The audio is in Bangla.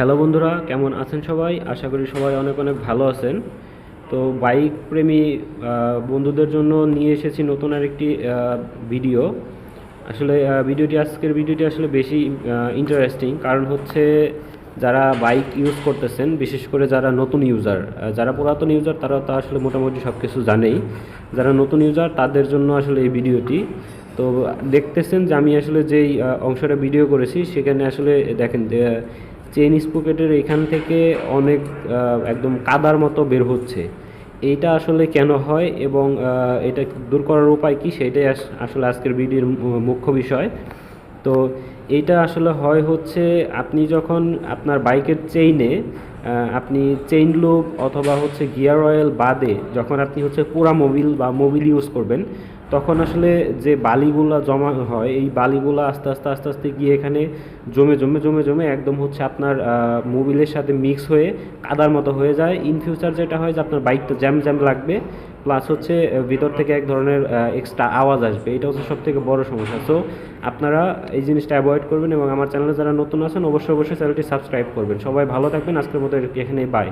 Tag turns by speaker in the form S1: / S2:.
S1: হ্যালো বন্ধুরা কেমন আছেন সবাই? আশা করি সবাই অনেক অনেক ভালো আছেন। তো বাইক প্রেমী বন্ধুদের জন্য নিয়ে এসেছি নতুন আরেকটি আহ, ভিডিও। আসলে ভিডিওটি আজকের ভিডিওটি আসলে বেশি ইন্টারেস্টিং কারণ হচ্ছে যারা বাইক ইউজ করতেছেন বিশেষ করে যারা নতুন ইউজার যারা পুরাতন ইউজার তারা তা আসলে মোটামুটি সব কিছু জানেই। যারা নতুন ইউজার তাদের জন্য আসলে এই ভিডিওটি। তো দেখতেছেন যে আমি আসলে যেই অংশটা ভিডিও করেছি সেখানে আসলে দেখেন চেইন স্পকেটের এখান থেকে অনেক একদম কাদার মতো বের হচ্ছে। এইটা আসলে কেন হয় এবং এটা দূর করার উপায় কি, সেটাই আসলে আজকের ভিডিওর মুখ্য বিষয়। তো এইটা আসলে হয় হচ্ছে আপনি যখন আপনার বাইকের চেইনে আপনি চেইন লুপ অথবা হচ্ছে গিয়ার অয়েল বাদে যখন আপনি হচ্ছে পুরা মোবিল বা মোবিল ইউজ করবেন, তখন আসলে যে বালিগুলো জমা হয়, এই বালিগুলো আস্তে আস্তে আস্তে আস্তে গিয়ে এখানে জমে জমে জমে জমে একদম হচ্ছে আপনার মোবিলের সাথে মিক্স হয়ে কাদার মতো হয়ে যায়। ইন ফিউচার যেটা হয় যে আপনার বাইকটা জ্যাম জ্যাম লাগবে প্লাস হচ্ছে ভিতর থেকে এক ধরনের এক্সট্রা আওয়াজ আসবে। এটা হচ্ছে সব থেকে বড় সমস্যা। সো আপনারা এই জিনিসটা অ্যাভয়েড করবেন এবং আমার চ্যানেলে যারা নতুন আছেন, অবশ্যই অবশ্যই চ্যানেলটি সাবস্ক্রাইব করবেন। সবাই ভালো থাকবেন। আজকের মতো এখানেই বাই